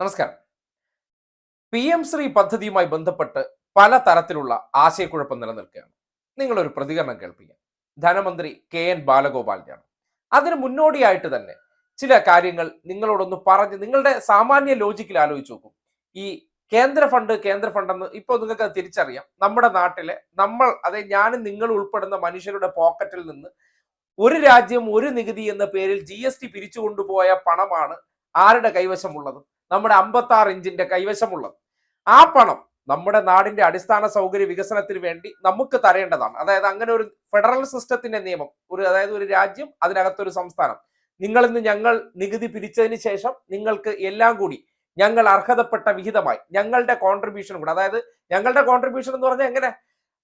നമസ്കാരം. P M Shri പദ്ധതിയുമായി ബന്ധപ്പെട്ട് പല തരത്തിലുള്ള ആശയക്കുഴപ്പം നിലനിൽക്കുകയാണ്. നിങ്ങളൊരു പ്രതികരണം കേൾപ്പിക്കാം. ധനമന്ത്രി കെ എൻ ബാലഗോപാലിനാണ് അതിന് മുന്നോടിയായിട്ട് തന്നെ ചില കാര്യങ്ങൾ നിങ്ങളോടൊന്ന് പറഞ്ഞ് നിങ്ങളുടെ സാമാന്യ ലോജിക്കിൽ ആലോചിച്ച് നോക്കും. ഈ കേന്ദ്ര ഫണ്ട് കേന്ദ്ര ഫണ്ടെന്ന് ഇപ്പോൾ നിങ്ങൾക്ക് അത് തിരിച്ചറിയാം. നമ്മുടെ നാട്ടിലെ നമ്മൾ അതായത് ഞാനും നിങ്ങൾ ഉൾപ്പെടുന്ന മനുഷ്യരുടെ പോക്കറ്റിൽ നിന്ന് ഒരു രാജ്യം ഒരു നികുതി എന്ന പേരിൽ ജി എസ് ടി പിരിച്ചു കൊണ്ടുപോയ പണമാണ് ആരുടെ കൈവശമുള്ളത്? നമ്മുടെ അമ്പത്തി ആറ് ഇഞ്ചിന്റെ കൈവശമുള്ളത്. ആ പണം നമ്മുടെ നാടിന്റെ അടിസ്ഥാന സൗകര്യ വികസനത്തിന് വേണ്ടി നമുക്ക് തരേണ്ടതാണ്. അതായത് അങ്ങനെ ഒരു ഫെഡറൽ സിസ്റ്റത്തിന്റെ നിയമം ഒരു അതായത് ഒരു രാജ്യം അതിനകത്തൊരു സംസ്ഥാനം. നിങ്ങൾ ഇന്ന് ഞങ്ങൾ നികുതി പിരിച്ചതിന് ശേഷം നിങ്ങൾക്ക് എല്ലാം കൂടി ഞങ്ങൾ അർഹതപ്പെട്ട വിഹിതമായി ഞങ്ങളുടെ കോൺട്രിബ്യൂഷൻ കൂടെ അതായത് ഞങ്ങളുടെ കോൺട്രിബ്യൂഷൻ എന്ന് പറഞ്ഞാൽ എങ്ങനെ?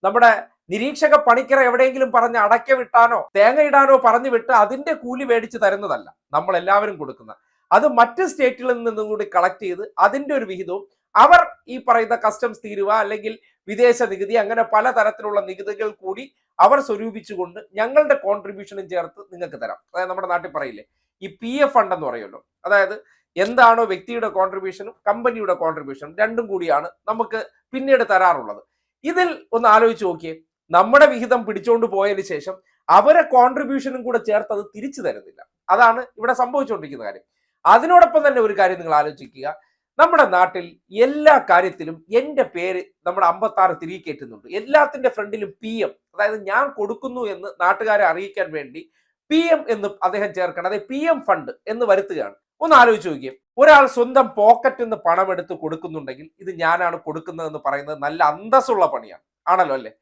നമ്മുടെ നിരീക്ഷക പണിക്കറ എവിടെയെങ്കിലും പറഞ്ഞ് അടയ്ക്ക വിട്ടാനോ തേങ്ങ ഇടാനോ പറഞ്ഞു വിട്ട് അതിന്റെ കൂലി മേടിച്ച് തരുന്നതല്ല നമ്മൾ എല്ലാവരും കൊടുക്കുന്ന. അത് മറ്റ് സ്റ്റേറ്റുകളിൽ നിന്നും കൂടി കളക്ട് ചെയ്ത് അതിന്റെ ഒരു വിഹിതവും അവർ ഈ പറയുന്ന കസ്റ്റംസ് തീരുവ അല്ലെങ്കിൽ വിദേശ നികുതി അങ്ങനെ പല തരത്തിലുള്ള നികുതികൾ കൂടി അവർ സ്വരൂപിച്ചുകൊണ്ട് ഞങ്ങളുടെ കോൺട്രിബ്യൂഷനും ചേർത്ത് നിങ്ങൾക്ക് തരാം. അതായത് നമ്മുടെ നാട്ടിൽ പറയില്ലേ ഈ പി എഫ് ഫണ്ട് എന്ന് പറയുമല്ലോ. അതായത് എന്താണോ വ്യക്തിയുടെ കോൺട്രിബ്യൂഷനും കമ്പനിയുടെ കോൺട്രിബ്യൂഷനും രണ്ടും കൂടിയാണ് നമുക്ക് പിന്നീട് തരാറുള്ളത്. ഇതിൽ ഒന്ന് ആലോചിച്ച് നോക്കിയേ നമ്മുടെ വിഹിതം പിടിച്ചുകൊണ്ട് പോയതിന് ശേഷം അവരെ കോൺട്രിബ്യൂഷനും കൂടെ ചേർത്ത് അത് തിരിച്ചു തരുന്നില്ല. അതാണ് ഇവിടെ സംഭവിച്ചുകൊണ്ടിരിക്കുന്ന കാര്യം. അതിനോടൊപ്പം തന്നെ ഒരു കാര്യം നിങ്ങൾ ആലോചിക്കുക. നമ്മുടെ നാട്ടിൽ എല്ലാ കാര്യത്തിലും എന്റെ പേര് നമ്മുടെ അമ്പത്താറ് തിരികെ കയറ്റുന്നുണ്ട് എല്ലാത്തിന്റെ ഫ്രണ്ടിലും പി എം അതായത് ഞാൻ കൊടുക്കുന്നു എന്ന് നാട്ടുകാരെ അറിയിക്കാൻ വേണ്ടി പി എം എന്ന് അദ്ദേഹം ചേർക്കണം. അതായത് പി എം ഫണ്ട് എന്ന് വരുത്തുകയാണ്. ഒന്ന് ആലോചിച്ച് നോക്കിയേ. ഒരാൾ സ്വന്തം പോക്കറ്റിൽ നിന്ന് പണം എടുത്ത് കൊടുക്കുന്നുണ്ടെങ്കിൽ ഇത് ഞാനാണ് കൊടുക്കുന്നതെന്ന് പറയുന്നത് നല്ല അന്തസ്സുള്ള പണിയാണ്. ആണല്ലോ അല്ലേ?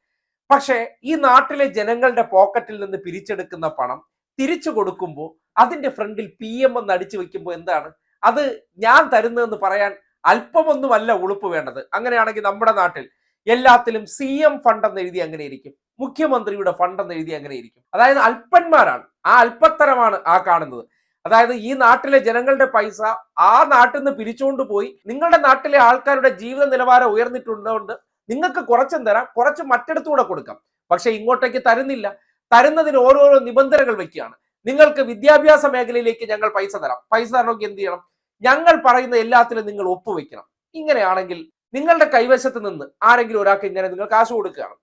പക്ഷേ ഈ നാട്ടിലെ ജനങ്ങളുടെ പോക്കറ്റിൽ നിന്ന് പിരിച്ചെടുക്കുന്ന പണം തിരിച്ചു കൊടുക്കുമ്പോൾ അതിന്റെ ഫ്രണ്ടിൽ പി എം എന്ന് അടിച്ചു വെക്കുമ്പോൾ എന്താണ്? അത് ഞാൻ തരുന്നതെന്ന് പറയാൻ അല്പമൊന്നുമല്ല ഉളുപ്പ് വേണ്ടത്. അങ്ങനെയാണെങ്കിൽ നമ്മുടെ നാട്ടിൽ എല്ലാത്തിലും സി എം ഫണ്ട് എന്ന് എഴുതി അങ്ങനെ ഇരിക്കും. മുഖ്യമന്ത്രിയുടെ ഫണ്ട് എന്ന് എഴുതി അങ്ങനെ ഇരിക്കും. അതായത് അല്പന്മാരാണ്. ആ അല്പത്തരമാണ് ആ കാണുന്നത്. അതായത് ഈ നാട്ടിലെ ജനങ്ങളുടെ പൈസ ആ നാട്ടിൽ നിന്ന് പിരിച്ചുകൊണ്ട് പോയി നിങ്ങളുടെ നാട്ടിലെ ആൾക്കാരുടെ ജീവിത നിലവാരം ഉയർന്നിട്ടുള്ളതുകൊണ്ട് നിങ്ങൾക്ക് കുറച്ചും തരാം കുറച്ച് മറ്റെടുത്തുകൂടെ കൊടുക്കാം. പക്ഷെ ഇങ്ങോട്ടേക്ക് തരുന്നില്ല. തരുന്നതിന് ഓരോരോ നിബന്ധനകൾ വെക്കുകയാണ്. നിങ്ങൾക്ക് വിദ്യാഭ്യാസ മേഖലയിലേക്ക് ഞങ്ങൾ പൈസ തരാം. പൈസ തരണമെങ്കിൽ എന്ത് ചെയ്യണം? ഞങ്ങൾ പറയുന്ന എല്ലാത്തിലും നിങ്ങൾ ഒപ്പുവെക്കണം. ഇങ്ങനെയാണെങ്കിൽ നിങ്ങളുടെ കൈവശത്ത് നിന്ന് ആരെങ്കിലും ഒരാൾക്ക് ഇങ്ങനെ നിങ്ങൾ കാശ് കൊടുക്കുകയാണ്.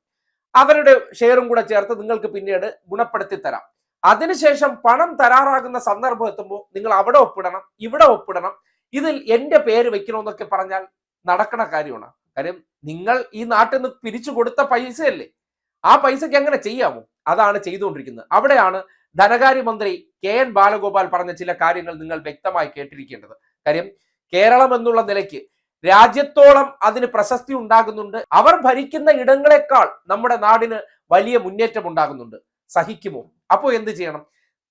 അവരുടെ ഷെയറും കൂടെ ചേർത്ത് നിങ്ങൾക്ക് പിന്നീട് ഗുണപ്പെടുത്തി തരാം. അതിനുശേഷം പണം തരാറാകുന്ന സന്ദർഭം എത്തുമ്പോൾ നിങ്ങൾ അവിടെ ഒപ്പിടണം ഇവിടെ ഒപ്പിടണം. ഇതിൽ എന്റെ പേര് വെക്കണമെന്നൊക്കെ പറഞ്ഞാൽ നടക്കണ കാര്യമാണ്. കാര്യം നിങ്ങൾ ഈ നാട്ടിൽ നിന്ന് പിരിച്ചു കൊടുത്ത പൈസയല്ലേ? ആ പൈസക്ക് എങ്ങനെ ചെയ്യാമോ? അതാണ് ചെയ്തുകൊണ്ടിരിക്കുന്നത്. അവിടെയാണ് ധനകാര്യമന്ത്രി കെ എൻ ബാലഗോപാൽ പറഞ്ഞ ചില കാര്യങ്ങൾ നിങ്ങൾ വ്യക്തമായി കേട്ടിരിക്കേണ്ടത്. കാര്യം കേരളം എന്നുള്ള നിലയ്ക്ക് രാജ്യത്തോളം അതിന് പ്രശസ്തി ഉണ്ടാകുന്നുണ്ട്. അവർ ഭരിക്കുന്ന ഇടങ്ങളെക്കാൾ നമ്മുടെ നാടിന് വലിയ മുന്നേറ്റം ഉണ്ടാകുന്നുണ്ട്. സഹിക്കുമോ? അപ്പോൾ എന്ത് ചെയ്യണം?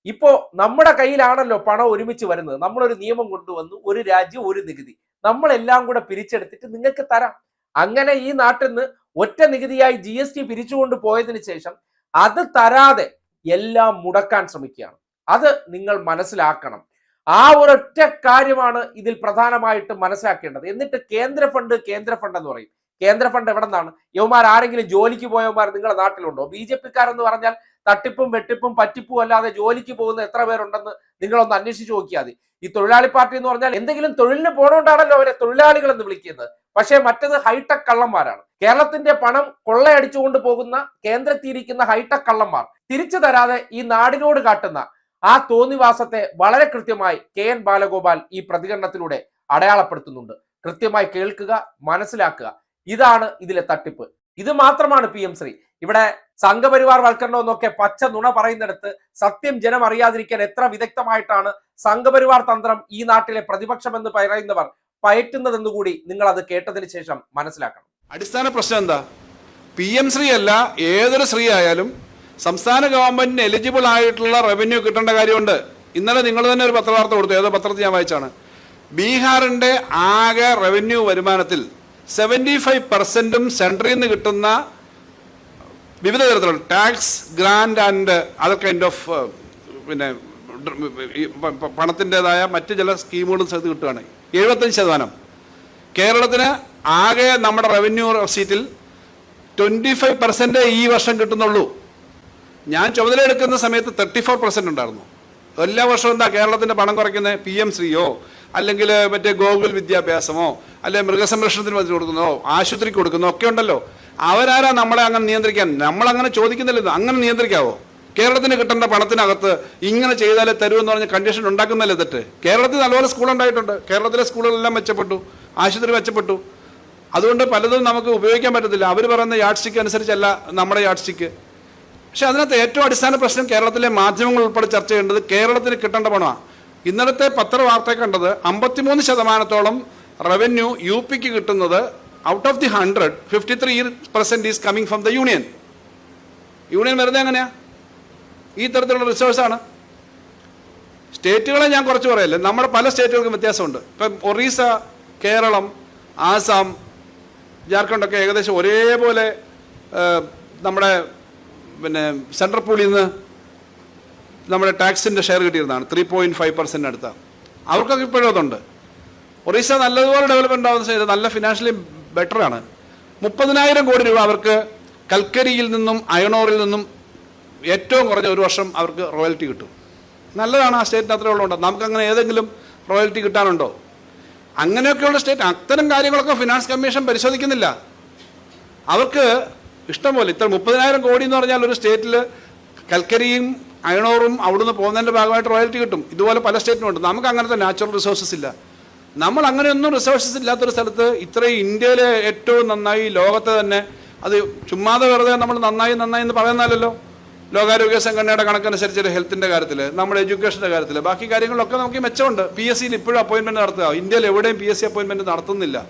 ഇപ്പോ നമ്മുടെ കയ്യിലാണല്ലോ പണം ഒരുമിച്ച് വരുന്നത്. നമ്മളൊരു നിയമം കൊണ്ടുവന്നു ഒരു രാജ്യം ഒരു നികുതി. നമ്മളെല്ലാം കൂടെ പിരിച്ചെടുത്തിട്ട് നിങ്ങൾക്ക് തരാം. അങ്ങനെ ഈ നാട്ടിൽ നിന്ന് ഒറ്റ നികുതിയായി ജി എസ് ടി പിരിച്ചുകൊണ്ട് പോയതിനു ശേഷം അത് തരാതെ എല്ലാം മുടക്കാൻ ശ്രമിക്കുകയാണ്. അത് നിങ്ങൾ മനസ്സിലാക്കണം. ആ ഒരൊറ്റ കാര്യമാണ് ഇതിൽ പ്രധാനമായിട്ട് മനസ്സിലാക്കേണ്ടത്. എന്നിട്ട് കേന്ദ്ര ഫണ്ട് കേന്ദ്ര ഫണ്ട് എന്ന് പറയും. കേന്ദ്ര ഫണ്ട് എവിടെ നിന്നാണ് യവന്മാർ ആരെങ്കിലും ജോലിക്ക് പോയവന്മാർ നിങ്ങളുടെ നാട്ടിലുണ്ടോ? ബി ജെ പിക്കാരെന്ന് പറഞ്ഞാൽ തട്ടിപ്പും വെട്ടിപ്പും പറ്റിപ്പും അല്ലാതെ ജോലിക്ക് പോകുന്ന എത്ര പേരുണ്ടെന്ന് നിങ്ങളൊന്ന് അന്വേഷിച്ച് നോക്കിയാൽ ഈ തൊഴിലാളി പാർട്ടി എന്ന് പറഞ്ഞാൽ എന്തെങ്കിലും തൊഴിലിന് പോണോണ്ടാണല്ലോ അവരെ തൊഴിലാളികൾ എന്ന് വിളിക്കുന്നത്. പക്ഷേ മറ്റത് ഹൈടെക് കള്ളന്മാരാണ്. കേരളത്തിന്റെ പണം കൊള്ളയടിച്ചുകൊണ്ട് പോകുന്ന കേന്ദ്രത്തിയിരിക്കുന്ന ഹൈടെക് കള്ളന്മാർ. തിരിച്ചു തരാതെ ഈ നാടിനോട് കാട്ടുന്ന ആ തോന്നിവാസത്തെ വളരെ കൃത്യമായി കെ എൻ ബാലഗോപാൽ ഈ പ്രതികരണത്തിലൂടെ അടയാളപ്പെടുത്തുന്നുണ്ട്. കൃത്യമായി കേൾക്കുക മനസ്സിലാക്കുക. ഇതാണ് ഇതിലെ തട്ടിപ്പ്. ഇത് മാത്രമാണ് പി എം ശ്രീ. ഇവിടെ സംഘപരിവാർ വൽക്കരണം എന്നൊക്കെ പച്ച നുണ പറയുന്നിടത്ത് സത്യം ജനം അറിയാതിരിക്കാൻ എത്ര വിദഗ്ധമായിട്ടാണ് സംഘപരിവാർ തന്ത്രം ഈ നാട്ടിലെ പ്രതിപക്ഷം എന്ന് പറയുന്നവർ പയറ്റുന്നതെന്ന് കൂടി നിങ്ങൾ അത് കേട്ടതിന് ശേഷം മനസ്സിലാക്കണം. അടിസ്ഥാന പ്രശ്നം എന്താ? പി എം ശ്രീ അല്ല ഏതൊരു ശ്രീ ആയാലും സംസ്ഥാന ഗവൺമെന്റിന് എലിജിബിൾ ആയിട്ടുള്ള റവന്യൂ കിട്ടേണ്ട കാര്യമുണ്ട്. ഇന്നലെ നിങ്ങൾ തന്നെ ഒരു പത്രവാർത്ത കൊടുത്തു. ഏതോ പത്രത്തിൽ ഞാൻ വായിച്ചാണ്. ബീഹാറിന്റെ ആകെ റവന്യൂ വരുമാനത്തിൽ സെവന്റി ഫൈവ് പെർസെന്റും സെൻട്രിൽ നിന്ന് കിട്ടുന്ന വിവിധ തരത്തിലുള്ള tax grant and other kind of പിന്നെ പണത്തിന്റെതായ മറ്റ് ചില സ്കീമുകളും സ്ഥലത്ത് കിട്ടുകയാണ് എഴുപത്തഞ്ച് ശതമാനം. കേരളത്തിന് ആകെ നമ്മുടെ റവന്യൂ സീറ്റിൽ ട്വന്റി ഫൈവ് പെർസെന്റേ ഈ വർഷം കിട്ടുന്നുള്ളൂ. ഞാൻ ചുമതല എടുക്കുന്ന സമയത്ത് തേർട്ടി ഫോർ പെർസെന്റ് ഉണ്ടായിരുന്നു. എല്ലാ വർഷവും എന്താ കേരളത്തിന്റെ പണം കുറയ്ക്കുന്നത് പി എം ശ്രീയോ? അല്ലെങ്കിൽ മറ്റേ ഗോകുൽ വിദ്യാഭ്യാസമോ? അല്ലെ മൃഗസംരക്ഷണത്തിന് വന്നിട്ട് കൊടുക്കുന്നോ ആശുപത്രിക്ക് കൊടുക്കുന്നോ ഒക്കെ ഉണ്ടല്ലോ. അവരാരാ നമ്മളെ അങ്ങനെ നിയന്ത്രിക്കാൻ? നമ്മൾ അങ്ങനെ ചോദിക്കുന്നില്ലല്ലോ. അങ്ങനെ നിയന്ത്രിക്കാവോ? കേരളത്തിന് കിട്ടേണ്ട പണത്തിനകത്ത് ഇങ്ങനെ ചെയ്താലേ തരൂ എന്ന് പറഞ്ഞ കണ്ടീഷൻ ഉണ്ടാക്കുന്നല്ലേ തെറ്റ്? കേരളത്തിൽ നല്ലപോലെ സ്കൂൾ ഉണ്ടായിട്ടുണ്ട്. കേരളത്തിലെ സ്കൂളുകളെല്ലാം മെച്ചപ്പെട്ടു. ആശുപത്രി മെച്ചപ്പെട്ടു. അതുകൊണ്ട് പലതും നമുക്ക് ഉപയോഗിക്കാൻ പറ്റത്തില്ല. അവർ പറയുന്ന യാഡ് സ്റ്റിക്ക് അനുസരിച്ചല്ല നമ്മുടെ യാഡ് സ്റ്റിക്ക് പക്ഷെ അതിനകത്ത് ഏറ്റവും അടിസ്ഥാന പ്രശ്നം കേരളത്തിലെ മാധ്യമങ്ങൾ ഉൾപ്പെടെ ചർച്ച ചെയ്യേണ്ടത് കേരളത്തിന് കിട്ടേണ്ട പണമാണ് ഇന്നലത്തെ പത്രവാർത്ത കണ്ടത് അമ്പത്തിമൂന്ന് ശതമാനത്തോളം റവന്യൂ യു പിക്ക് കിട്ടുന്നത് out of the hundred fifty three percent is coming from the union union വരുന്നത് എങ്ങനെയാ? ഈ തരത്തിലുള്ള റിസോഴ്സാണ് സ്റ്റേറ്റുകളെ ഞാൻ കുറച്ച് പറയല്ലേ? നമ്മുടെ പല സ്റ്റേറ്റുകൾക്കും വ്യത്യാസമുണ്ട്. ഇപ്പം ഒറീസ കേരളം ആസാം ജാർഖണ്ഡൊക്കെ ഏകദേശം ഒരേപോലെ നമ്മുടെ പിന്നെ സെൻട്രൽ പൂളിൽ നിന്ന് നമ്മുടെ ടാക്സിന്റെ ഷെയർ കിട്ടിയിരുന്നതാണ്. ത്രീ പോയിന്റ് ഫൈവ് പെർസെന്റ് അടുത്ത. അവർക്കൊക്കെ ഇപ്പോഴും അതുണ്ട്. ഒറീസ നല്ലതുപോലെ ഡെവലപ്മെന്റ് ആവുന്ന ചെയ്ത് നല്ല ഫിനാൻഷ്യലി ബെറ്ററാണ് മുപ്പതിനായിരം കോടി രൂപ അവർക്ക് കൽക്കരിയിൽ നിന്നും അയണോറിൽ നിന്നും ഏറ്റവും കുറഞ്ഞ ഒരു വർഷം അവർക്ക് റോയൽറ്റി കിട്ടും. നല്ലതാണ് ആ സ്റ്റേറ്റിന് അത്രേ ഉള്ളതുകൊണ്ട് നമുക്കങ്ങനെ ഏതെങ്കിലും റോയൽറ്റി കിട്ടാനുണ്ടോ? അങ്ങനെയൊക്കെയുള്ള സ്റ്റേറ്റ് അത്തരം കാര്യങ്ങളൊക്കെ ഫിനാൻസ് കമ്മീഷൻ പരിശോധിക്കുന്നില്ല. അവർക്ക് ഇഷ്ടംപോലെ. ഇത്ര മുപ്പതിനായിരം കോടി എന്ന് പറഞ്ഞാൽ ഒരു സ്റ്റേറ്റിൽ കൽക്കരിയും അയണോറും അവിടുന്ന് പോകുന്നതിന്റെ ഭാഗമായിട്ട് റോയൽറ്റി കിട്ടും. ഇതുപോലെ പല സ്റ്റേറ്റിനും ഉണ്ട്. നമുക്ക് അങ്ങനത്തെ നാച്ചുറൽ റിസോഴ്സസ് ഇല്ല. നമ്മൾ അങ്ങനെയൊന്നും റിസോഴ്സസ് ഇല്ലാത്തൊരു സ്ഥലത്ത് ഇത്രയും ഇന്ത്യയിലെ ഏറ്റവും നന്നായി ലോകത്തെ തന്നെ അത് ചുമ്മാതെ വെറുതെ നമ്മൾ നന്നായി നന്നായി എന്ന് പറയുന്നല്ലോ ലോകാരോഗ്യ സംഘടനയുടെ കണക്കനുസരിച്ച് ഹെൽത്തിന്റെ കാര്യത്തിൽ നമ്മുടെ എഡ്യൂക്കേഷന്റെ കാര്യത്തിൽ ബാക്കി കാര്യങ്ങളൊക്കെ നമുക്ക് മെച്ചമുണ്ട്. പി എസ് സിയിൽ ഇപ്പോഴും അപ്പോയിൻമെന്റ് നടത്തുക. ഇന്ത്യയിൽ എവിടെയും പി എസ് സി അപ്പോയിൻമെന്റ് നടത്തുന്നില്ല.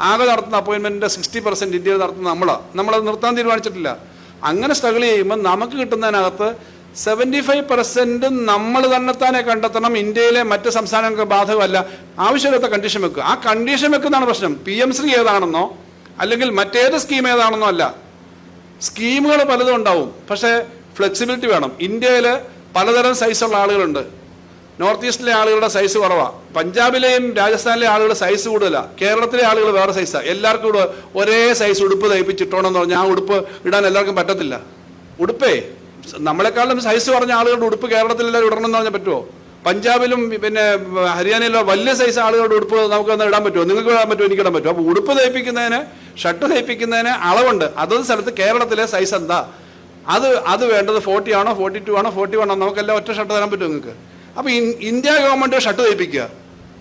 ആകെ നടത്തുന്ന അപ്പോയിൻമെന്റിന്റെ സിക്സ്റ്റി പെർസെന്റ് ഇന്ത്യയിൽ നടത്തുന്ന നമ്മളാണ് നമ്മളത് നിർത്താൻ തീരുമാനിച്ചിട്ടില്ല. അങ്ങനെ സ്ട്രഗിൾ ചെയ്യുമ്പോൾ നമുക്ക് കിട്ടുന്നതിനകത്ത് സെവന്റി ഫൈവ് പെർസെന്റ് നമ്മൾ തന്നെ കണ്ടെത്തണം. ഇന്ത്യയിലെ മറ്റ് സംസ്ഥാനങ്ങൾക്ക് ബാധകമല്ല. ആവശ്യമില്ലാത്ത കണ്ടീഷൻ വെക്കുക ആ കണ്ടീഷൻ വെക്കുന്നതാണ് പ്രശ്നം. പി എം ശ്രീ ഏതാണെന്നോ അല്ലെങ്കിൽ മറ്റേത് സ്കീം ഏതാണെന്നോ അല്ല. സ്കീമുകൾ പലതും ഉണ്ടാവും. പക്ഷേ ഫ്ലെക്സിബിലിറ്റി വേണം. ഇന്ത്യയിൽ പലതരം സൈസുള്ള ആളുകളുണ്ട്. നോർത്ത് ഈസ്റ്റിലെ ആളുകളുടെ സൈസ് കുറവാണ് പഞ്ചാബിലെയും രാജസ്ഥാനിലെ ആളുകളുടെ സൈസ് കൂടുതലാണ് കേരളത്തിലെ ആളുകൾ വേറെ സൈസാണ് എല്ലാവർക്കും കൂടെ ഒരേ സൈസ് ഉടുപ്പ് തയ്പ്പിച്ചിട്ടോണെന്ന് പറഞ്ഞാൽ ആ ഉടുപ്പ് ഇടാൻ എല്ലാവർക്കും പറ്റത്തില്ല. ഉടുപ്പേ നമ്മളെക്കാളും സൈസ് കുറഞ്ഞ ആളുകളുടെ ഉടുപ്പ് കേരളത്തിൽ എല്ലാവരും ഇടണമെന്ന് പറഞ്ഞാൽ പറ്റുമോ പഞ്ചാബിലും പിന്നെ ഹരിയാനയിലോ വലിയ സൈസ് ആളുകളുടെ ഉടുപ്പ് നമുക്ക് ഇടാൻ പറ്റുമോ നിങ്ങൾക്ക് ഇടാൻ പറ്റുമോ എനിക്ക് ഇടാൻ പറ്റുമോ അപ്പോൾ ഉടുപ്പ് തയ്പ്പിക്കുന്നതിന് ഷർട്ട് തയ്പ്പിക്കുന്നതിന് അളവുണ്ട്. അതൊരു സ്ഥലത്ത് കേരളത്തിലെ സൈസ് എന്താ? അത് അത് വേണ്ടത് ഫോർട്ടി ആണോ ഫോർട്ടി ടു ആണോ ഫോർട്ടി വൺ ആണോ? നമുക്കെല്ലാം ഒറ്റ ഷർട്ട് തരാൻ പറ്റുമോ നിങ്ങൾക്ക്? അപ്പോൾ ഇന്ത്യ ഗവൺമെന്റ് ഷട്ട് തയ്പ്പിക്കുക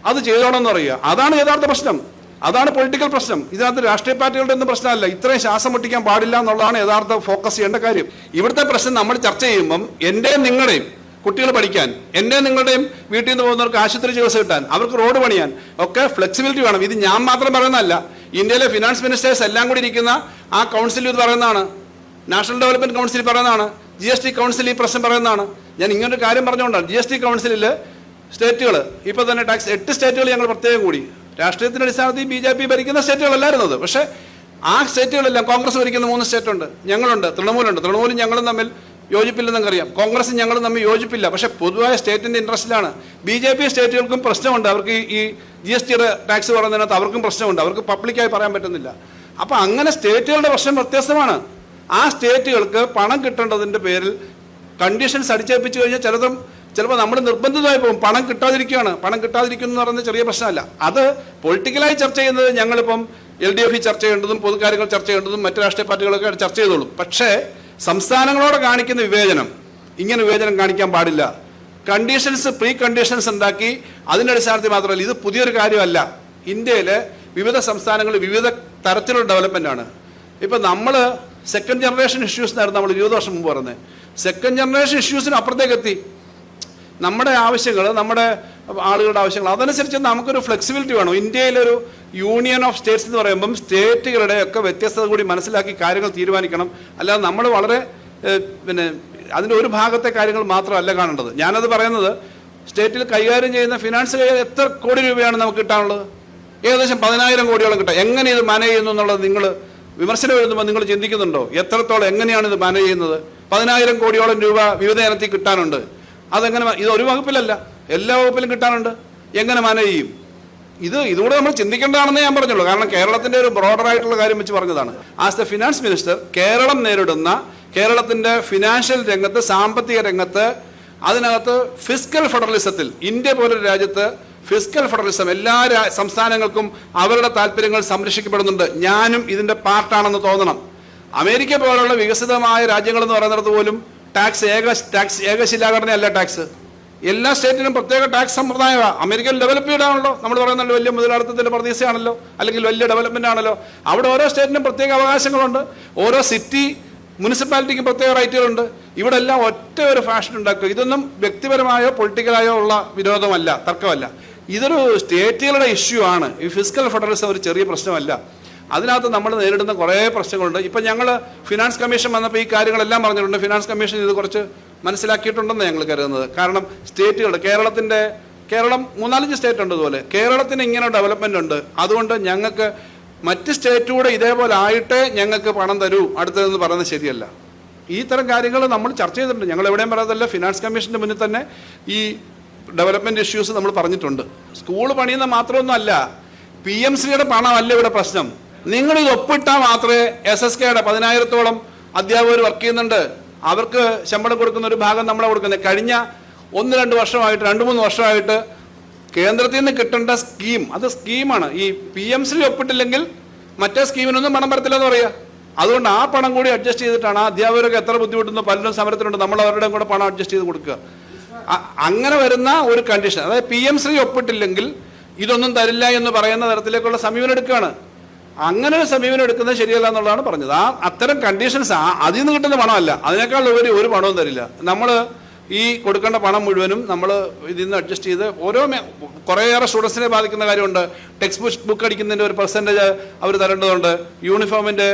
അത് ചെയ്തോണമെന്ന് പറയുക. അതാണ് യഥാർത്ഥ പ്രശ്നം. അതാണ് പൊളിറ്റിക്കൽ പ്രശ്നം. ഇതിനകത്ത് രാഷ്ട്രീയ പാർട്ടികളുടെ ഒന്നും പ്രശ്നമല്ല. ഇത്രയും ശ്വാസം മുട്ടിക്കാൻ പാടില്ല എന്നുള്ളതാണ് യഥാർത്ഥ ഫോക്കസ് ചെയ്യേണ്ട കാര്യം. ഇവിടുത്തെ പ്രശ്നം നമ്മൾ ചർച്ച ചെയ്യുമ്പം എന്റെയും നിങ്ങളുടെയും കുട്ടികൾ പഠിക്കാൻ എന്റെ നിങ്ങളുടെയും വീട്ടിൽ നിന്ന് പോകുന്നവർക്ക് ആശുപത്രി ചികിത്സ കിട്ടാൻ അവർക്ക് റോഡ് പണിയാൻ ഒക്കെ ഫ്ലെക്സിബിലിറ്റി വേണം. ഇത് ഞാൻ മാത്രം പറയുന്നതല്ല. ഇന്ത്യയിലെ ഫിനാൻസ് മിനിസ്റ്റേഴ്സ് എല്ലാം കൂടി ഇരിക്കുന്ന ആ കൗൺസിൽ ഇത് പറയുന്നതാണ്. നാഷണൽ ഡെവലപ്മെന്റ് കൗൺസിൽ പറയുന്നതാണ്. ജി എസ് ടി കൗൺസിൽ ഈ പ്രശ്നം പറയുന്നതാണ്. ഞാൻ ഇങ്ങനൊരു കാര്യം പറഞ്ഞുകൊണ്ടാണ്. ജി എസ് ടി കൗൺസിലിൽ സ്റ്റേറ്റുകൾ ഇപ്പോൾ തന്നെ ടാക്സ് എട്ട് സ്റ്റേറ്റുകൾ ഞങ്ങൾ പ്രത്യേകം കൂടി. രാഷ്ട്രീയത്തിന്റെ അടിസ്ഥാനത്തിൽ ബി ജെ പി ഭരിക്കുന്ന സ്റ്റേറ്റുകളല്ലായിരുന്നു അത്. പക്ഷേ ആ സ്റ്റേറ്റുകളെല്ലാം കോൺഗ്രസ് ഭരിക്കുന്ന മൂന്ന് സ്റ്റേറ്റുണ്ട്. ഞങ്ങളുണ്ട്. തൃണമൂലുണ്ട്. തൃണമൂലും ഞങ്ങളും തമ്മിൽ യോജിപ്പില്ലെന്നൊക്കെ അറിയാം കോൺഗ്രസ് ഞങ്ങളും തമ്മിൽ യോജിപ്പില്ല. പക്ഷേ പൊതുവായ സ്റ്റേറ്റിന്റെ ഇൻട്രസ്റ്റിലാണ്. ബി ജെ പി സ്റ്റേറ്റുകൾക്കും പ്രശ്നമുണ്ട്. അവർക്ക് ഈ- ജി എസ് ടിയുടെ ടാക്സ് പറയുന്നതിനകത്ത് അവർക്കും പ്രശ്നമുണ്ട്. അവർക്ക് പബ്ലിക്കായി പറയാൻ പറ്റുന്നില്ല. അപ്പോൾ അങ്ങനെ സ്റ്റേറ്റുകളുടെ പ്രശ്നം വ്യത്യസ്തമാണ് ആ സ്റ്റേറ്റുകൾക്ക് പണം കിട്ടേണ്ടതിന്റെ പേരിൽ കണ്ടീഷൻസ് അടിച്ചേൽപ്പിച്ച് കഴിഞ്ഞാൽ ചിലതും ചിലപ്പോൾ നമ്മൾ നിർബന്ധിതമായി പോകും. പണം കിട്ടാതിരിക്കുകയാണ്. പണം കിട്ടാതിരിക്കുന്നു എന്ന് പറയുന്നത് ചെറിയ പ്രശ്നമല്ല. അത് പൊളിറ്റിക്കലായി ചർച്ച ചെയ്യുന്നത് ഞങ്ങളിപ്പം എൽ ഡി എഫിൽ ചർച്ച ചെയ്യേണ്ടതും പൊതുകാര്യങ്ങൾ ചർച്ച ചെയ്യേണ്ടതും മറ്റു രാഷ്ട്രീയ പാർട്ടികളൊക്കെ ചർച്ച ചെയ്തോളും. പക്ഷേ സംസ്ഥാനങ്ങളോട് കാണിക്കുന്ന വിവേചനം ഇങ്ങനെ വിവേചനം കാണിക്കാൻ പാടില്ല. കണ്ടീഷൻസ് പ്രീ കണ്ടീഷൻസ് ഉണ്ടാക്കി അതിന്റെ അടിസ്ഥാനത്തിൽ മാത്രമല്ല ഇത് പുതിയൊരു കാര്യമല്ല. ഇന്ത്യയിലെ വിവിധ സംസ്ഥാനങ്ങളിൽ വിവിധ തരത്തിലുള്ള ഡെവലപ്മെന്റ് ആണ് ഇപ്പം നമ്മൾ സെക്കൻഡ് ജനറേഷൻ ഇഷ്യൂസ് എന്നായിരുന്നു നമ്മൾ ഇരുപത് വർഷം മുമ്പ് പറഞ്ഞത്. സെക്കൻഡ് ജനറേഷൻ ഇഷ്യൂസിന് അപ്പുറത്തേക്ക് എത്തി. നമ്മുടെ ആവശ്യങ്ങൾ നമ്മുടെ ആളുകളുടെ ആവശ്യങ്ങൾ അതനുസരിച്ച് നമുക്കൊരു ഫ്ലെക്സിബിലിറ്റി വേണം. ഇന്ത്യയിലൊരു യൂണിയൻ ഓഫ് സ്റ്റേറ്റ്സ് എന്ന് പറയുമ്പം സ്റ്റേറ്റുകളുടെ ഒക്കെ വ്യത്യസ്തത കൂടി മനസ്സിലാക്കി കാര്യങ്ങൾ തീരുമാനിക്കണം. അല്ലാതെ നമ്മൾ വളരെ പിന്നെ അതിന്റെ ഒരു ഭാഗത്തെ കാര്യങ്ങൾ മാത്രമല്ല കാണേണ്ടത്. ഞാനത് പറയുന്നത് സ്റ്റേറ്റിൽ കൈകാര്യം ചെയ്യുന്ന ഫിനാൻസ് കൈകാര്യം എത്ര കോടി രൂപയാണ് നമുക്ക് കിട്ടാനുള്ളത്? ഏകദേശം പതിനായിരം കോടിയോളം കിട്ടാം. എങ്ങനെ ഇത് മാനേജ് ചെയ്യുന്നു എന്നുള്ളത് നിങ്ങൾ വിമർശനം എഴുതുമ്പോൾ നിങ്ങൾ ചിന്തിക്കുന്നുണ്ടോ? എത്രത്തോളം എങ്ങനെയാണ് ഇത് മാനേജ് ചെയ്യുന്നത്? പതിനായിരം കോടിയോളം രൂപ വിവിധ ഇനത്തിൽ കിട്ടാനുണ്ട്. അതെങ്ങനെ ഇത് ഒരു വകുപ്പിലല്ല. എല്ലാ വകുപ്പിലും കിട്ടാനുണ്ട്. എങ്ങനെ മാനേജ് ചെയ്യും? ഇത് ഇതുകൂടെ നമ്മൾ ചിന്തിക്കേണ്ടതാണെന്നേ ഞാൻ പറഞ്ഞുള്ളൂ. കാരണം കേരളത്തിന്റെ ഒരു ബ്രോഡർ ആയിട്ടുള്ള കാര്യം വെച്ച് പറഞ്ഞതാണ്. As the finance minister Keralam നേരിടുന്ന കേരളത്തിന്റെ ഫിനാൻഷ്യൽ രംഗത്ത് സാമ്പത്തിക രംഗത്ത് അതിനകത്ത് ഫിസിക്കൽ ഫെഡറലിസത്തിൽ ഇന്ത്യ പോലൊരു രാജ്യത്ത് ഫിസിക്കൽ ഫെഡറലിസം എല്ലാ സംസ്ഥാനങ്ങൾക്കും അവരുടെ താല്പര്യങ്ങൾ സംരക്ഷിക്കപ്പെടുന്നുണ്ട്. ഞാനും ഇതിന്റെ പാർട്ടാണെന്ന് തോന്നണം. അമേരിക്ക പോലുള്ള വികസിതമായ രാജ്യങ്ങൾ എന്ന് പറയുന്നിടത്ത് പോലും ടാക്സ് ഏക ടാക്സ് ഏകശിലാഘടനയല്ല ടാക്സ് എല്ലാ സ്റ്റേറ്റിനും പ്രത്യേക ടാക്സ് സമ്പ്രദായമാണ് അമേരിക്കൻ ഡെവലപ്പ് ചെയ്താണല്ലോ നമ്മൾ പറയുന്നുണ്ട് വലിയ മുതലാളിത്തത്തിന്റെ പ്രതീക്ഷയാണല്ലോ. അല്ലെങ്കിൽ വലിയ ഡെവലപ്മെന്റ് ആണല്ലോ. അവിടെ ഓരോ സ്റ്റേറ്റിനും പ്രത്യേക അവകാശങ്ങളുണ്ട്. ഓരോ സിറ്റി മുനിസിപ്പാലിറ്റിക്ക് പ്രത്യേക റൈറ്റുകളുണ്ട് ഇവിടെ എല്ലാം ഒറ്റ ഒരു ഫാഷൻ ഉണ്ടാക്കുക. ഇതൊന്നും വ്യക്തിപരമായോ പൊളിറ്റിക്കലായോ ഉള്ള വിരോധമല്ല തർക്കമല്ല. ഇതൊരു സ്റ്റേറ്റുകളുടെ ഇഷ്യൂ ആണ്. ഈ ഫിസിക്കൽ ഫെഡറലിസം ഒരു ചെറിയ പ്രശ്നമല്ല. അതിനകത്ത് നമ്മൾ നേരിടുന്ന കുറേ പ്രശ്നങ്ങളുണ്ട്. ഇപ്പം ഞങ്ങൾ ഫിനാൻസ് കമ്മീഷൻ വന്നപ്പോൾ ഈ കാര്യങ്ങളെല്ലാം പറഞ്ഞിട്ടുണ്ട്. ഫിനാൻസ് കമ്മീഷൻ ഇത് കുറച്ച് മനസ്സിലാക്കിയിട്ടുണ്ടെന്ന് ഞങ്ങൾ കരുതുന്നത്. കാരണം സ്റ്റേറ്റുകൾ കേരളത്തിന്റെ കേരളം മൂന്നാലഞ്ച് സ്റ്റേറ്റ് ഉണ്ട് ഇതുപോലെ. കേരളത്തിന് ഇങ്ങനെ ഡെവലപ്മെന്റ് ഉണ്ട്. അതുകൊണ്ട് ഞങ്ങൾക്ക് മറ്റ് സ്റ്റേറ്റ് കൂടെ ഇതേപോലെ ആയിട്ടേ ഞങ്ങൾക്ക് പണം തരൂ. അടുത്തതെന്ന് പറയുന്നത് ശരിയല്ല. ഈ തരം കാര്യങ്ങൾ നമ്മൾ ചർച്ച ചെയ്തിട്ടുണ്ട്. ഞങ്ങൾ എവിടെയും പറയാതല്ല ഫിനാൻസ് കമ്മീഷന്റെ മുന്നിൽ തന്നെ ഈ ഡെവലപ്മെന്റ് ഇഷ്യൂസ് നമ്മൾ പറഞ്ഞിട്ടുണ്ട്. സ്കൂൾ പണിയുന്ന മാത്രമൊന്നും അല്ല പി എം സിയുടെ പണമല്ല ഇവിടെ പ്രശ്നം. നിങ്ങൾ ഇത് ഒപ്പിട്ടാൽ മാത്രമേ എസ് എസ് കെയുടെ പതിനായിരത്തോളം അധ്യാപകർ വർക്ക് ചെയ്യുന്നുണ്ട്. അവർക്ക് ശമ്പളം കൊടുക്കുന്ന ഒരു ഭാഗം നമ്മളെ കൊടുക്കുന്നത്. കഴിഞ്ഞ ഒന്ന് രണ്ട് വർഷമായിട്ട് രണ്ട് മൂന്ന് വർഷമായിട്ട് കേന്ദ്രത്തിൽ നിന്ന് കിട്ടേണ്ട സ്കീം അത് സ്കീമാണ് ഈ പി എം സി ഒപ്പിട്ടില്ലെങ്കിൽ മറ്റേ സ്കീമിനൊന്നും പണം വരത്തില്ലെന്ന് പറയുക അതുകൊണ്ട് ആ പണം കൂടി അഡ്ജസ്റ്റ് ചെയ്തിട്ടാണ് ആ അധ്യാപകരൊക്കെ എത്ര ബുദ്ധിമുട്ടുന്നു പലരും സമരത്തിലുണ്ട്. നമ്മൾ അവരുടെയും കൂടെ പണം അഡ്ജസ്റ്റ് ചെയ്ത് കൊടുക്കുക. അങ്ങനെ വരുന്ന ഒരു കണ്ടീഷൻ അതായത് പി എം ശ്രീ ഒപ്പിട്ടില്ലെങ്കിൽ ഇതൊന്നും തരില്ല എന്ന് പറയുന്ന തരത്തിലേക്കുള്ള സമീപനം എടുക്കുകയാണ്. അങ്ങനെ ഒരു സമീപനം എടുക്കുന്നത് ശരിയല്ല എന്നുള്ളതാണ് പറഞ്ഞത്. ആ അത്തരം കണ്ടീഷൻസ് അതിൽ നിന്ന് കിട്ടുന്ന പണമല്ല. അതിനേക്കാൾ ഉപരി ഒരു പണവും തരില്ല. നമ്മൾ ഈ കൊടുക്കേണ്ട പണം മുഴുവനും നമ്മൾ ഇതിൽ നിന്ന് അഡ്ജസ്റ്റ് ചെയ്ത് ഓരോ കുറേയേറെ സ്റ്റുഡൻസിനെ ബാധിക്കുന്ന കാര്യമുണ്ട്. ടെക്സ്റ്റ് ബുക്ക് അടിക്കുന്നതിന്റെ ഒരു പെർസെന്റേജ് അവർ തരേണ്ടതുണ്ട്. യൂണിഫോമിന്റെ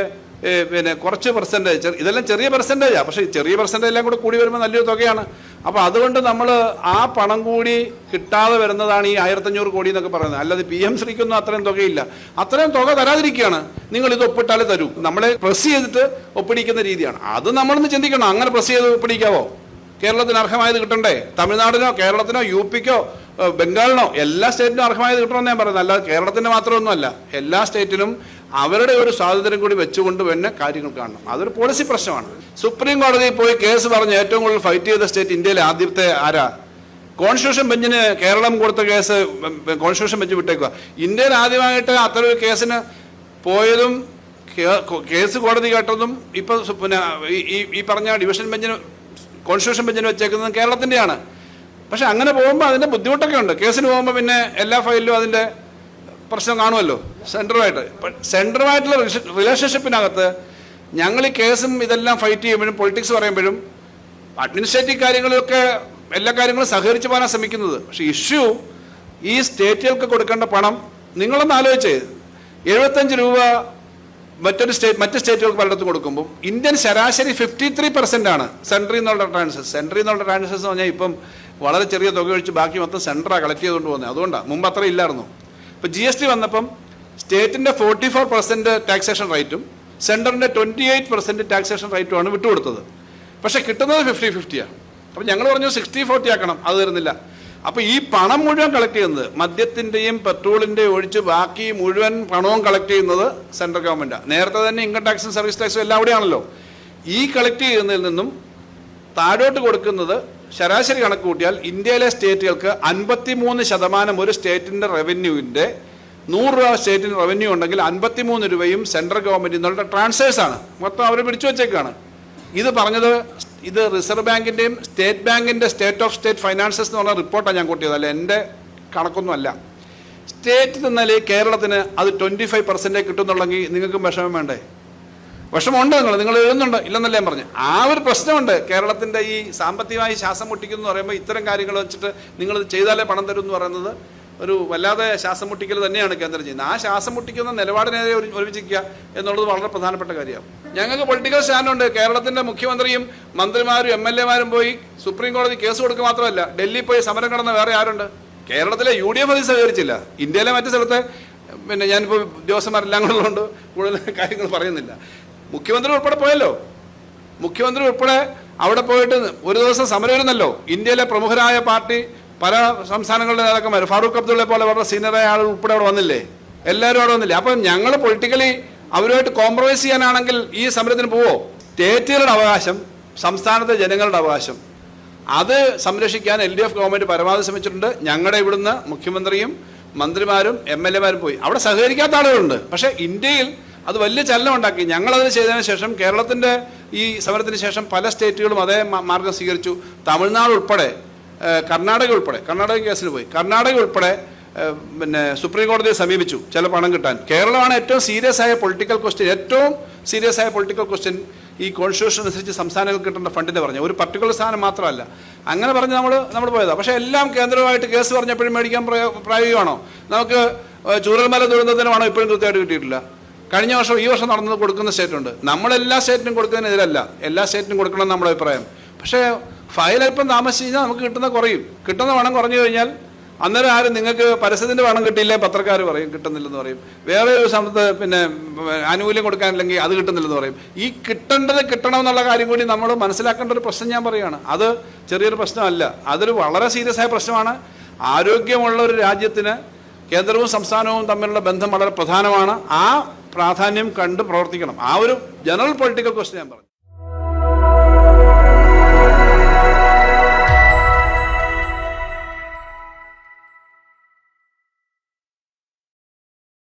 പിന്നെ കുറച്ച് പെർസെന്റേജ് ഇതെല്ലാം ചെറിയ പെർസെന്റേജാണ് പക്ഷേ ചെറിയ പെർസെന്റേജ് എല്ലാം കൂടെ കൂടി വരുമ്പോൾ നല്ലൊരു തുകയാണ്. അപ്പോൾ അതുകൊണ്ട് നമ്മൾ ആ പണം കൂടി കിട്ടാതെ വരുന്നതാണ് ഈ ആയിരത്തഞ്ഞൂറ് കോടി എന്നൊക്കെ പറയുന്നത്. അല്ലാതെ പി എം ശ്രീക്കൊന്നും അത്രയും തുകയില്ല. അത്രയും തുക തരാതിരിക്കുകയാണ്. നിങ്ങൾ ഇത് ഒപ്പിട്ടാലേ തരൂ. നമ്മളെ പ്രസ് ചെയ്തിട്ട് ഒപ്പിടിക്കുന്ന രീതിയാണ്. അത് നമ്മളൊന്ന് ചിന്തിക്കണം. അങ്ങനെ പ്രസ് ചെയ്ത് ഒപ്പിടിക്കാവോ? കേരളത്തിന് അർഹമായത് കിട്ടണ്ടേ? തമിഴ്നാടിനോ കേരളത്തിനോ യു പിക്കോ ബംഗാളിനോ എല്ലാ സ്റ്റേറ്റിനും അർഹമായത് കിട്ടണമെന്ന് ഞാൻ പറയുന്നത് അല്ലാതെ കേരളത്തിന് മാത്രമൊന്നുമല്ല. എല്ലാ സ്റ്റേറ്റിനും അവരുടെ ഒരു സ്വാതന്ത്ര്യം കൂടി വെച്ചുകൊണ്ട് തന്നെ കാര്യങ്ങൾ കാണണം. അതൊരു പോളിസി പ്രശ്നമാണ്. സുപ്രീം കോടതിയിൽ പോയി കേസ് പറഞ്ഞ് ഏറ്റവും കൂടുതൽ ഫൈറ്റ് ചെയ്ത സ്റ്റേറ്റ് ഇന്ത്യയിലെ ആദ്യത്തെ ആരാ? കോൺസ്റ്റിറ്റ്യൂഷൻ ബെഞ്ചിന് കേരളം കൊടുത്ത കേസ് കോൺസ്റ്റിറ്റ്യൂഷൻ ബെഞ്ച് വിട്ടേക്കുക ഇന്ത്യയിൽ ആദ്യമായിട്ട് അത്തരം ഒരു കേസിന് പോയതും കേസ് കോടതി കേട്ടതും ഇപ്പൊ പിന്നെ ഈ- ഈ പറഞ്ഞ ഡിവിഷൻ ബെഞ്ചിന് കോൺസ്റ്റിറ്റ്യൂഷൻ ബെഞ്ചിന് വെച്ചേക്കുന്നതും കേരളത്തിന്റെയാണ്. പക്ഷെ അങ്ങനെ പോകുമ്പോൾ അതിന്റെ ബുദ്ധിമുട്ടൊക്കെ ഉണ്ട്. കേസിന് പോകുമ്പോൾ പിന്നെ എല്ലാ ഫയലിലും അതിന്റെ പ്രശ്നം കാണുമല്ലോ. സെൻട്രലായിട്ട്. സെൻട്രലായിട്ടുള്ള റിലേഷൻഷിപ്പിനകത്ത് ഞങ്ങൾ ഈ കേസും ഇതെല്ലാം ഫൈറ്റ് ചെയ്യുമ്പോഴും പൊളിറ്റിക്സ് പറയുമ്പോഴും അഡ്മിനിസ്ട്രേറ്റീവ് കാര്യങ്ങളിലൊക്കെ എല്ലാ കാര്യങ്ങളും സഹകരിച്ച് പോകാനാണ് ശ്രമിക്കുന്നത്. പക്ഷേ ഇഷ്യൂ ഈ സ്റ്റേറ്റുകൾക്ക് കൊടുക്കേണ്ട പണം നിങ്ങളൊന്ന് ആലോചിച്ചേ. എഴുപത്തഞ്ച് രൂപ മറ്റൊരു സ്റ്റേറ്റ് മറ്റ് സ്റ്റേറ്റുകൾക്ക് പലയിടത്തും കൊടുക്കുമ്പോൾ ഇന്ത്യൻ ശരാശരി ഫിഫ്റ്റി ത്രീ പെർസെന്റ് ആണ് സെൻട്രിൽ നിന്നുള്ള ട്രാൻസ്ഫേഴ്സ് സെൻട്രിൽ നിന്നുള്ള ട്രാൻസ്ഫേഴ്സ് എന്ന് പറഞ്ഞാൽ ഇപ്പം വളരെ ചെറിയ തുക ഒഴിച്ച് ബാക്കി മൊത്തം സെൻട്രാണ് കളക്ട് ചെയ്തുകൊണ്ട് പോകുന്നത്. അതുകൊണ്ടാണ് മുമ്പ് അത്ര ഇല്ലായിരുന്നു. ഇപ്പോൾ ജി എസ് ടി വന്നപ്പം സ്റ്റേറ്റിന്റെ ഫോർട്ടി ഫോർ പെർസെന്റ് ടാക്സേഷൻ റേറ്റും സെന്ററിന്റെ ട്വന്റി എയ്റ്റ് പെർസെന്റ് ടാക്സേഷൻ റേറ്റുമാണ് വിട്ടുകൊടുത്തത്. പക്ഷേ കിട്ടുന്നത് ഫിഫ്റ്റി ഫിഫ്റ്റിയാണ് അപ്പം ഞങ്ങൾ പറഞ്ഞു സിക്സ്റ്റി ഫോർട്ടി ആക്കണം അത് തരുന്നില്ല. അപ്പോൾ ഈ പണം മുഴുവൻ കളക്ട് ചെയ്യുന്നത് മദ്യത്തിന്റെയും പെട്രോളിന്റെയും ഒഴിച്ച് ബാക്കി മുഴുവൻ പണവും കളക്ട് ചെയ്യുന്നത് സെൻട്രൽ ഗവൺമെന്റാണ് നേരത്തെ തന്നെ ഇൻകം ടാക്സും സർവീസ് ടാക്സും എല്ലാം അവിടെയാണല്ലോ. ഈ കളക്ട് ചെയ്യുന്നതിൽ നിന്നും താഴോട്ട് കൊടുക്കുന്നത് ശരാശരി കണക്ക് കൂട്ടിയാൽ ഇന്ത്യയിലെ സ്റ്റേറ്റുകൾക്ക് അൻപത്തിമൂന്ന് ശതമാനം ഒരു സ്റ്റേറ്റിന്റെ റവന്യൂവിന്റെ നൂറ് രൂപ സ്റ്റേറ്റിന് റവന്യൂ ഉണ്ടെങ്കിൽ അൻപത്തിമൂന്ന് രൂപയും സെൻട്രൽ ഗവൺമെന്റ് ട്രാൻസ്ഫേഴ്സ് ആണ്. മൊത്തം അവർ പിടിച്ചു വെച്ചേക്കാണ്. ഇത് പറഞ്ഞത് ഇത് റിസർവ് ബാങ്കിന്റെയും സ്റ്റേറ്റ് ബാങ്കിന്റെ സ്റ്റേറ്റ് ഓഫ് സ്റ്റേറ്റ് ഫൈനാൻസസ് എന്ന് പറഞ്ഞ റിപ്പോർട്ടാണ് ഞാൻ കൂട്ടിയത്. അല്ല എന്റെ കണക്കൊന്നുമല്ല. സ്റ്റേറ്റ് നിന്നാൽ കേരളത്തിന് അത് ട്വന്റി ഫൈവ് പെർസെന്റേജ് കിട്ടുന്നുണ്ടെങ്കിൽ നിങ്ങൾക്കും വിഷമം വേണ്ടേ? വിഷമമുണ്ട് നിങ്ങൾ നിങ്ങൾ എഴുതുന്നുണ്ട്? ഇല്ലെന്നല്ല ഞാൻ പറഞ്ഞു. ആ ഒരു പ്രശ്നമുണ്ട്. കേരളത്തിന്റെ ഈ സാമ്പത്തികമായി ശ്വാസം മുട്ടിക്കുന്നു പറയുമ്പോൾ ഇത്തരം കാര്യങ്ങൾ വെച്ചിട്ട് നിങ്ങൾ ചെയ്താലേ പണം തരും എന്ന് പറയുന്നത് ഒരു വല്ലാതെ ശ്വാസം മുട്ടിക്കൽ തന്നെയാണ് കേന്ദ്രം ചെയ്യുന്നത്. ആ ശ്വാസം മുട്ടിക്കുന്ന നിലപാടിനെതിരെ ഒരു ഒരുമിച്ചിരിക്കുക എന്നുള്ളത് വളരെ പ്രധാനപ്പെട്ട കാര്യമാണ്. ഞങ്ങൾക്ക് പൊളിറ്റിക്കൽ സ്റ്റാൻഡുണ്ട്. കേരളത്തിന്റെ മുഖ്യമന്ത്രിയും മന്ത്രിമാരും എം എൽ എമാരും പോയി സുപ്രീം കോടതി കേസ് കൊടുക്കുക മാത്രമല്ല ഡൽഹി പോയി സമരം കടന്ന വേറെ ആരുണ്ട്? കേരളത്തിലെ യു ഡി എഫ് അത് സഹകരിച്ചില്ല. ഇന്ത്യയിലെ മറ്റു സ്ഥലത്തെ പിന്നെ ഞാനിപ്പോൾ ഉദ്യോഗസ്ഥന്മാരെല്ലാം കൂടെ ഉള്ളതുകൊണ്ട് കൂടുതൽ കാര്യങ്ങൾ പറയുന്നില്ല. മുഖ്യമന്ത്രി ഉൾപ്പെടെ പോയല്ലോ. മുഖ്യമന്ത്രി ഉൾപ്പെടെ അവിടെ പോയിട്ട് ഒരു ദിവസം സമരം ഇരുന്നല്ലോ ഇന്ത്യയിലെ പ്രമുഖരായ പാർട്ടി പല സംസ്ഥാനങ്ങളുടെ നേതാക്കന്മാർ ഫാറൂഖ് അബ്ദുള്ളയെ പോലെ വളരെ സീനിയറായ ആൾ ഉൾപ്പെടെ അവിടെ വന്നില്ലേ? എല്ലാവരും അവിടെ വന്നില്ലേ? അപ്പം ഞങ്ങൾ പൊളിറ്റിക്കലി അവരുമായിട്ട് കോംപ്രമൈസ് ചെയ്യാനാണെങ്കിൽ ഈ സമരത്തിന് പോവോ? സ്റ്റേറ്റുകളുടെ അവകാശം സംസ്ഥാനത്തെ ജനങ്ങളുടെ അവകാശം. അത് സംരക്ഷിക്കാൻ എൽ ഡി എഫ് ഗവൺമെന്റ് പരമാവധി ശ്രമിച്ചിട്ടുണ്ട്. ഞങ്ങളുടെ ഇവിടുന്ന് മുഖ്യമന്ത്രിയും മന്ത്രിമാരും എം എൽ എമാരും പോയി. അവിടെ സഹകരിക്കാത്ത ആളുകളുണ്ട്. പക്ഷേ ഇന്ത്യയിൽ അത് വലിയ ചലനം ഉണ്ടാക്കി. ഞങ്ങളതിന് ചെയ്തതിന് ശേഷം കേരളത്തിന്റെ ഈ സമരത്തിന് ശേഷം പല സ്റ്റേറ്റുകളും അതേ മാർഗം സ്വീകരിച്ചു. തമിഴ്നാട് ഉൾപ്പെടെ കർണാടക ഉൾപ്പെടെ കർണാടക കേസിൽ പോയി. കർണാടക ഉൾപ്പെടെ പിന്നെ സുപ്രീം കോടതിയെ സമീപിച്ചു ചില പണം കിട്ടാൻ. കേരളമാണ് ഏറ്റവും സീരിയസ് ആയ പൊളിറ്റിക്കൽ ക്വസ്റ്റ്യൻ ഏറ്റവും സീരിയസ് ആയ പൊളിറ്റിക്കൽ ക്വസ്റ്റ്യൻ ഈ കോൺസ്റ്റിറ്റ്യൂഷൻ അനുസരിച്ച് സംസ്ഥാനങ്ങൾ കിട്ടേണ്ട ഫണ്ടിന്റെ പറഞ്ഞു ഒരു പർട്ടിക്കുലർ സ്ഥാനം മാത്രമല്ല. അങ്ങനെ പറഞ്ഞ് നമ്മൾ നമ്മൾ പോയതാണ് പക്ഷേ എല്ലാം കേന്ദ്രമായിട്ട് കേസ് പറഞ്ഞപ്പോഴും മേടിക്കാൻ പ്രയോ- പ്രായോഗികമാണോ? നമുക്ക് ചൂരൽമല ദുരന്തത്തിനുമാണോ ഇപ്പോഴും കൃത്യമായിട്ട് കിട്ടിയിട്ടില്ല? കഴിഞ്ഞ വർഷം ഈ വർഷം നടന്നത് കൊടുക്കുന്ന സ്റ്റേറ്റ് ഉണ്ട്. നമ്മൾ എല്ലാ സ്റ്റേറ്റിനും കൊടുക്കുന്നതിനെതിരല്ല. എല്ലാ സ്റ്റേറ്റിനും കൊടുക്കണം നമ്മുടെ അഭിപ്രായം. പക്ഷേ ഫയൽ അല്പം താമസിച്ച് കഴിഞ്ഞാൽ നമുക്ക് കിട്ടുന്ന കുറയും. കിട്ടുന്ന പണം കുറഞ്ഞു കഴിഞ്ഞാൽ അന്നേരം ആരും നിങ്ങൾക്ക് പരസ്യത്തിന്റെ പണം കിട്ടിയില്ലേ? പത്രക്കാർ പറയും കിട്ടുന്നില്ലെന്ന് പറയും. വേറെ ഒരു സമയത്ത് പിന്നെ ആനുകൂല്യം കൊടുക്കാനില്ലെങ്കിൽ അത് കിട്ടുന്നില്ലെന്ന് പറയും. ഈ കിട്ടേണ്ടത് കിട്ടണം എന്നുള്ള കാര്യം കൂടി നമ്മൾ മനസ്സിലാക്കേണ്ട ഒരു പ്രശ്നം ഞാൻ പറയുകയാണ്. അത് ചെറിയൊരു പ്രശ്നമല്ല. അതൊരു വളരെ സീരിയസ് ആയ പ്രശ്നമാണ്. ആരോഗ്യമുള്ള ഒരു രാജ്യത്തിന് കേന്ദ്രവും സംസ്ഥാനവും തമ്മിലുള്ള ബന്ധം വളരെ പ്രധാനമാണ്. ആ പ്രാധാന്യം കണ്ട് പ്രവർത്തിക്കണം. ആ ഒരു ജനറൽ പൊളിറ്റിക്കൽ ക്വസ്റ്റ്യൻ ഞാൻ പറഞ്ഞു.